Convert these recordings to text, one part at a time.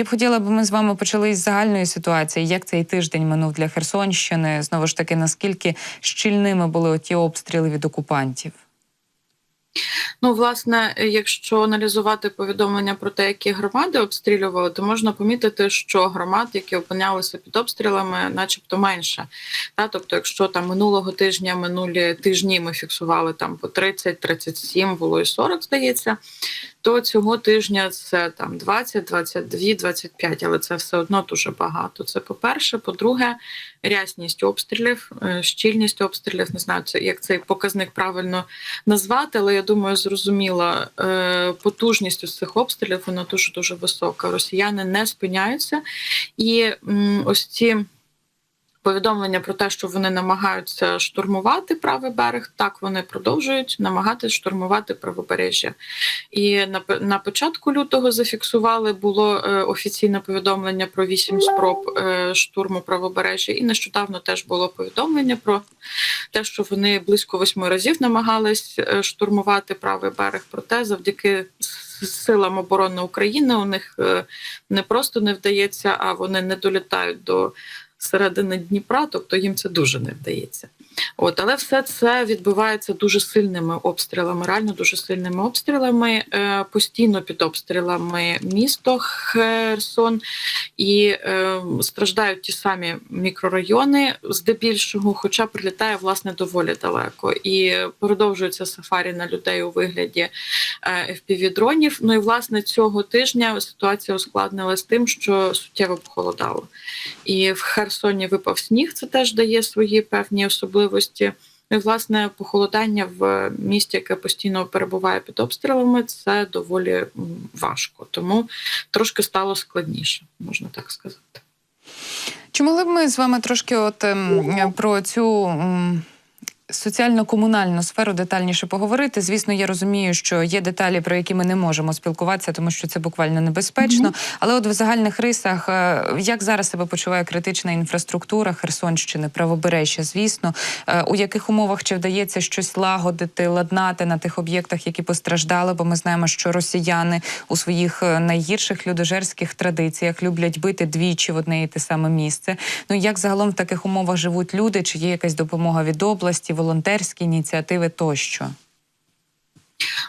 Я б хотіла, аби ми з вами почали із загальної ситуації. Як цей тиждень минув для Херсонщини? Знову ж таки, наскільки щільними були оті обстріли від окупантів? Ну, власне, якщо аналізувати повідомлення про те, які громади обстрілювали, то можна помітити, що громад, які опинялися під обстрілами, начебто менше. Та, тобто, якщо там минулого тижня, минулі тижні ми фіксували там по 30, 37, було і 40, здається, то цього тижня це там 20, 22, 25, але це все одно дуже багато. Це по-перше. По-друге, рясність обстрілів, е, щільність обстрілів, не знаю, це як цей показник правильно назвати, але я думаю, зрозуміло, е, потужність цих обстрілів вона дуже дуже висока. Росіяни не спиняються, і ось ці. Повідомлення про те, що вони намагаються штурмувати правий берег, так вони продовжують намагатися штурмувати правобережжя. І на на початку лютого зафіксували було е, офіційне повідомлення про вісім спроб е, штурму правобережжя. І нещодавно теж було повідомлення про те, що вони близько восьми разів намагались е, штурмувати правий берег. Проте завдяки силам оборони України у них е, не просто не вдається, а вони не долітають до середини Дніпра, тобто їм це дуже не вдається. От, але все це відбувається дуже сильними обстрілами, реально дуже сильними обстрілами, е, постійно під обстрілами місто Херсон і е, страждають ті самі мікрорайони, здебільшого, хоча прилітає власне доволі далеко. І продовжується сафарі на людей у вигляді е, fpv дронів. Ну і власне цього тижня ситуація ускладнилась тим, що суттєво похолодало. І в Херсоні випав сніг, це теж дає свої певні особливості. Ну, і, власне, похолодання в місті, яке постійно перебуває під обстрілами, це доволі важко. Тому трошки стало складніше, можна так сказати. Чи могли б ми з вами трошки от ем, про цю. Соціально-комунальну сферу детальніше поговорити. Звісно, я розумію, що є деталі, про які ми не можемо спілкуватися, тому що це буквально небезпечно. Mm -hmm. Але от в загальних рисах, е, як зараз себе почуває критична інфраструктура Херсонщини, правобережжя, звісно, е, у яких умовах чи вдається щось лагодити, ладнати на тих об'єктах, які постраждали? Бо ми знаємо, що росіяни у своїх е, найгірших людожерських традиціях люблять бити двічі в одне і те саме місце. Ну як загалом в таких умовах живуть люди? Чи є якась допомога від області? Волонтерські ініціативи тощо?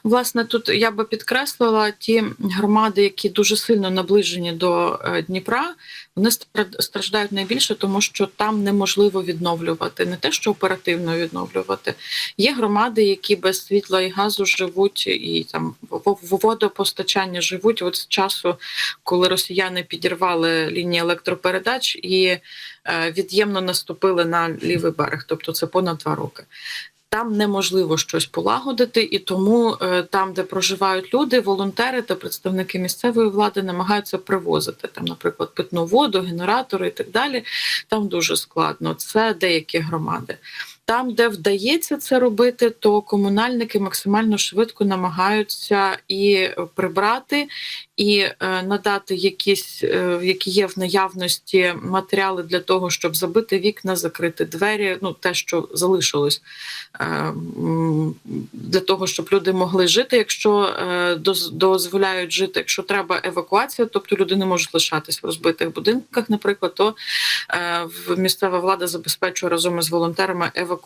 Власне, тут я би підкреслила ті громади, які дуже сильно наближені до Дніпра. Вони страждають найбільше, тому що там неможливо відновлювати, не те, що оперативно відновлювати. Є громади, які без світла і газу живуть, і там водопостачання живуть от з часу, коли росіяни підірвали лінії електропередач і від'ємно наступили на лівий берег, тобто це понад два роки. Там неможливо щось полагодити, і тому е, там, де проживають люди, волонтери та представники місцевої влади намагаються привозити там, наприклад, питну воду, генератори і так далі. Там дуже складно. Це деякі громади. Там, де вдається це робити, то комунальники максимально швидко намагаються і прибрати, і е, надати якісь, е, які є в наявності матеріали для того, щоб забити вікна, закрити двері. Ну те, що залишилось е, для того, щоб люди могли жити. Якщо е, дозволяють жити, якщо треба евакуація, тобто люди не можуть лишатись в розбитих будинках, наприклад, то е, місцева влада забезпечує разом із волонтерами евакуацію.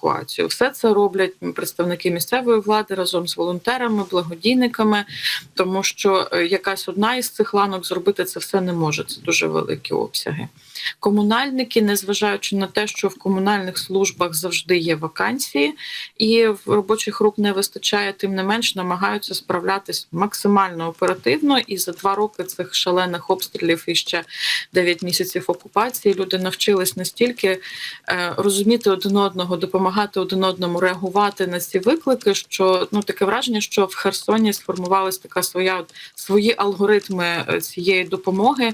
Все це роблять представники місцевої влади разом з волонтерами, благодійниками, тому що е, якась одна із цих ланок зробити це все не може. Це дуже великі обсяги. Комунальники, незважаючи на те, що в комунальних службах завжди є вакансії, і в робочих рук не вистачає, тим не менш намагаються справлятись максимально оперативно. І за два роки цих шалених обстрілів і ще 9 місяців окупації люди навчились настільки е, розуміти один одного, допомагати один одному реагувати на ці виклики. Що ну таке враження, що в Херсоні сформувалась така своя свої алгоритми цієї допомоги,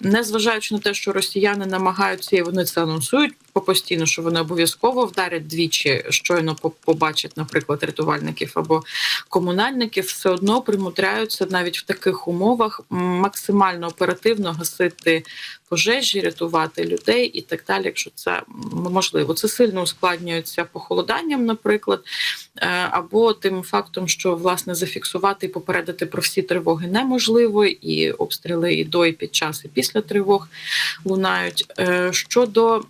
незважаючи на те, що росіяни намагаються і вони це анонсують постійно, що вони обов'язково вдарять двічі, щойно побачать, наприклад, рятувальників або комунальників, все одно примудряються навіть в таких умовах максимально оперативно гасити пожежі, рятувати людей і так далі, якщо це можливо. Це сильно ускладнюється похолоданням, наприклад, е, або тим фактом, що власне зафіксувати і попередити про всі тривоги неможливо, і обстріли і до, і під час, і після тривог лунають. Е, Щодо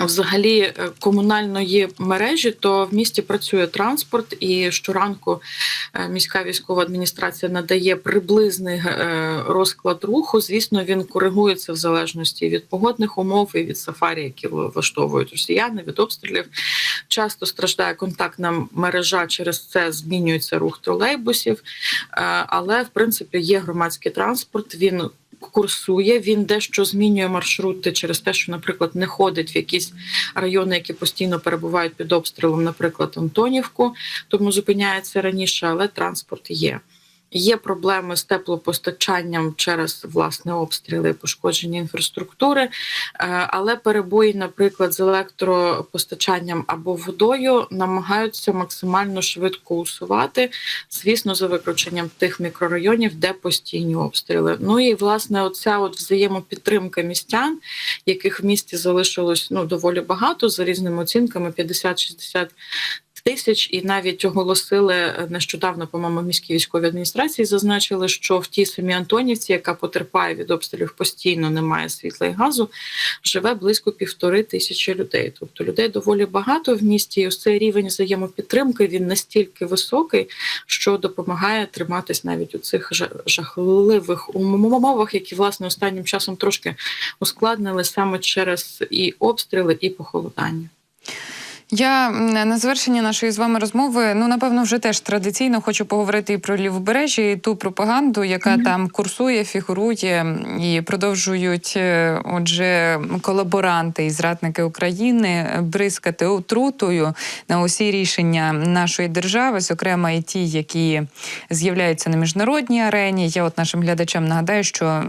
Взагалі е, комунальної мережі, то в місті працює транспорт, і щоранку е, міська військова адміністрація надає приблизний е, розклад руху. Звісно, він коригується в залежності від погодних умов і від сафарі, які влаштовують росіяни від обстрілів. Часто страждає контактна мережа, через це змінюється рух тролейбусів. Але в принципі є громадський транспорт. Він курсує, він дещо змінює маршрути через те, що, наприклад, не ходить в якісь райони, які постійно перебувають під обстрілом, наприклад, Антонівку, тому зупиняється раніше, але транспорт є. Є проблеми з теплопостачанням через власне обстріли, пошкодження інфраструктури, е, але перебої, наприклад, з електропостачанням або водою намагаються максимально швидко усувати, звісно, за виключенням тих мікрорайонів, де постійні обстріли. Ну і власне, оця от взаємопідтримка містян, яких в місті залишилось ну доволі багато за різними оцінками 50-60 тисяч, і навіть оголосили е, нещодавно, по-моєму, міській військовій адміністрації зазначили, що в тій самій Антонівці, яка потерпає від обстрілів, постійно немає світла і газу, живе близько півтори тисячі людей. Тобто людей доволі багато в місті. І ось цей рівень взаємопідтримки він настільки високий, що допомагає триматись навіть у цих жа- жахливих умовах, які власне останнім часом трошки ускладнили саме через і обстріли, і похолодання. Я на завершення нашої з вами розмови, ну напевно, вже теж традиційно хочу поговорити і про лівобережжя, і ту пропаганду, яка Мгм. там курсує, фігурує, і продовжують, е, отже, колаборанти і зрадники України бризкати отрутою на усі рішення нашої держави, зокрема і ті, які з'являються на міжнародній арені. Я от нашим глядачам нагадаю, що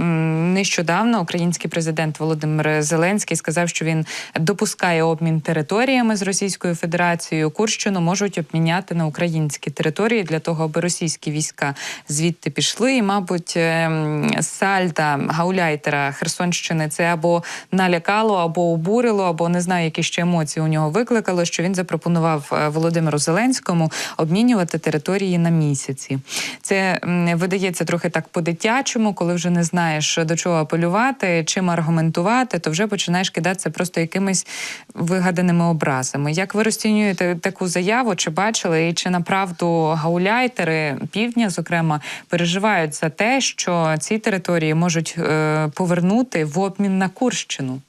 нещодавно український президент Володимир Зеленський сказав, що він допускає обмін територіями з Російською Федерацією. Курщину можуть обміняти на українські території для того, аби російські війська звідти пішли. І, мабуть, ем, сальта гауляйтера Херсонщини це або налякало, або обурило, або не знаю, які ще емоції у нього викликало. Що він запропонував е, Володимиру Зеленському обмінювати території на місяці. Це видається трохи так по-дитячому, коли вже не знаєш до чого апелювати, чим аргументувати, то вже починаєш кидатися просто якимись вигаданими образами. Як ви розцінюєте таку заяву? Чи бачили, і чи направду гауляйтери півдня, зокрема, переживають за те, що ці території можуть е, повернути в обмін на Курщину?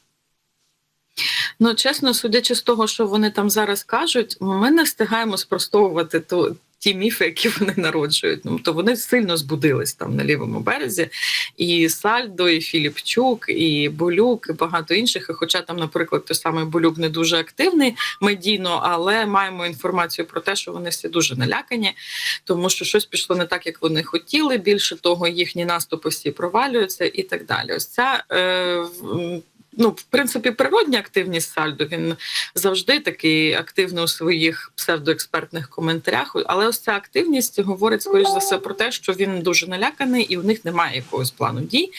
Ну, чесно, судячи з того, що вони там зараз кажуть, ми не встигаємо спростовувати ту. Ті міфи, які вони народжують, ну то вони сильно збудились там на лівому березі, і Сальдо, і Філіпчук, і Болюк, і багато інших. І хоча там, наприклад, той самий Болюк не дуже активний медійно, але маємо інформацію про те, що вони всі дуже налякані, тому що щось пішло не так, як вони хотіли. Більше того, їхні наступи всі провалюються і так далі. Ось ця е, ну, в принципі, природня активність Сальдо. Він завжди такий активний у своїх псевдоекспертних коментарях. Але ось ця активність говорить скоріш за все про те, що він дуже наляканий і у них немає якогось плану дій.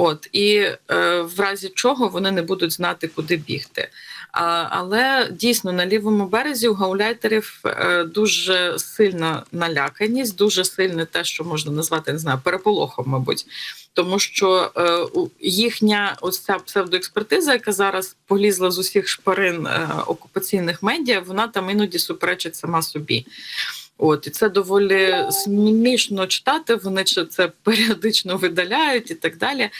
От і е, в разі чого вони не будуть знати, куди бігти. Але дійсно на лівому березі у гауляйтерів е, дуже сильна наляканість, дуже сильне те, що можна назвати не знаю, переполохом, мабуть. Тому що е, їхня ось ця псевдоекспертиза, яка зараз полізла з усіх шпарин е, окупаційних медіа, вона там іноді суперечить сама собі. От і це доволі смішно читати. Вони ще це періодично видаляють і так далі.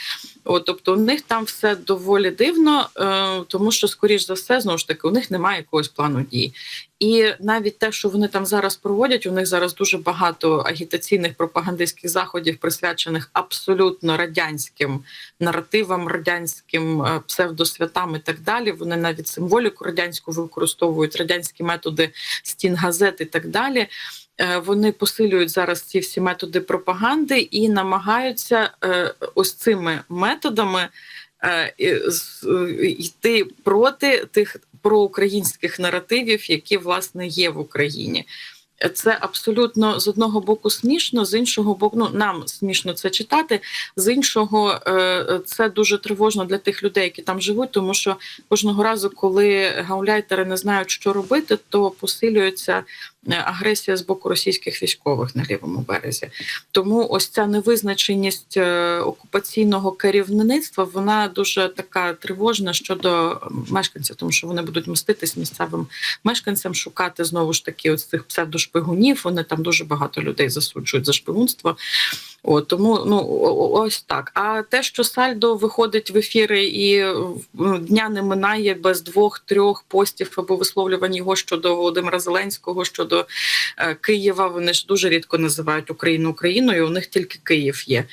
От, тобто, у них там все доволі дивно, е, тому що, скоріш за все, знову ж таки, у них немає якогось плану дій. І навіть те, що вони там зараз проводять, у них зараз дуже багато агітаційних пропагандистських заходів, присвячених абсолютно радянським наративам, радянським е, псевдосвятам і так далі. Вони навіть символіку радянську використовують, радянські методи стін газет і так далі. Е, Вони посилюють зараз ці всі методи пропаганди і намагаються е, ось цими методами йти проти тих проукраїнських наративів, які власне є в Україні. Це абсолютно з одного боку смішно, з іншого боку, ну нам смішно це читати. З іншого, е, це дуже тривожно для тих людей, які там живуть, тому що кожного разу, коли гауляйтери не знають, що робити, то посилюється агресія з боку російських військових на лівому березі. Тому ось ця невизначеність е, окупаційного керівництва вона дуже така тривожна щодо мешканців, тому що вони будуть мститись місцевим мешканцям, шукати знову ж таки ось цих псевдошпигунів. Вони там дуже багато людей засуджують за шпигунство. О, тому ну ось так. А те, що Сальдо виходить в ефіри і дня не минає без двох-трьох постів або висловлювань його щодо Володимира Зеленського, щодо е, Києва. Вони ж дуже рідко називають Україну Україною. У них тільки Київ є.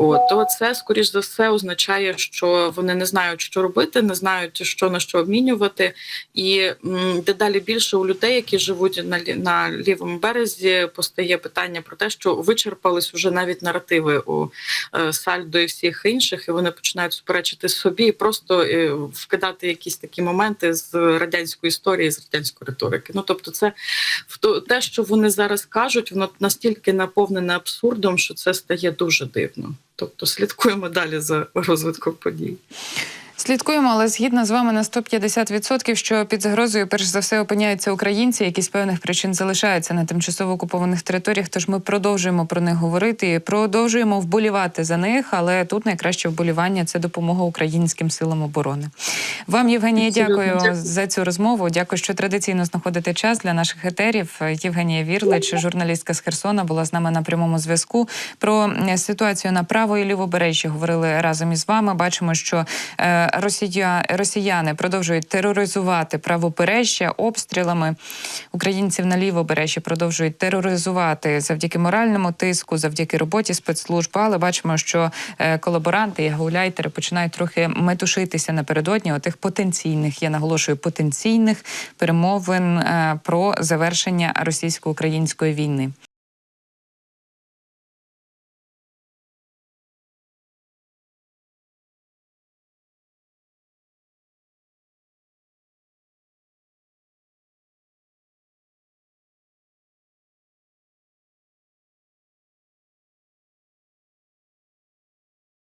О, то це скоріш за все означає, що вони не знають, що робити, не знають, що на що обмінювати, і м, дедалі більше у людей, які живуть на на лівому березі, постає питання про те, що вичерпались уже навіть наративи у е, Сальдо і всіх інших, і вони починають суперечити собі і просто е, вкидати якісь такі моменти з радянської історії, з радянської риторики. Ну тобто, це в те, що вони зараз кажуть, воно настільки наповнене абсурдом, що це стає дуже дивно. Тобто слідкуємо далі за розвитком подій. Слідкуємо, але згідно з вами на 150%, що під загрозою перш за все опиняються українці, які з певних причин залишаються на тимчасово окупованих територіях. Тож ми продовжуємо про них говорити, і продовжуємо вболівати за них. Але тут найкраще вболівання це допомога українським силам оборони. Вам, Євгенія, дякую, Дякую. за цю розмову. Дякую, що традиційно знаходите час для наших етерів. Євгенія Вірлич, журналістка з Херсона, була з нами на прямому зв'язку. Про ситуацію на право і лівобережжі говорили разом із вами. Бачимо, що е, росія, росіяни продовжують тероризувати правобережжя обстрілами. Українців на лівобережжі продовжують тероризувати завдяки моральному тиску, завдяки роботі спецслужб. Але бачимо, що е, колаборанти і гауляйтери починають трохи метушитися напередодні отих потенційних, я наголошую, потенційних перемовин е, про завершення російсько-української війни.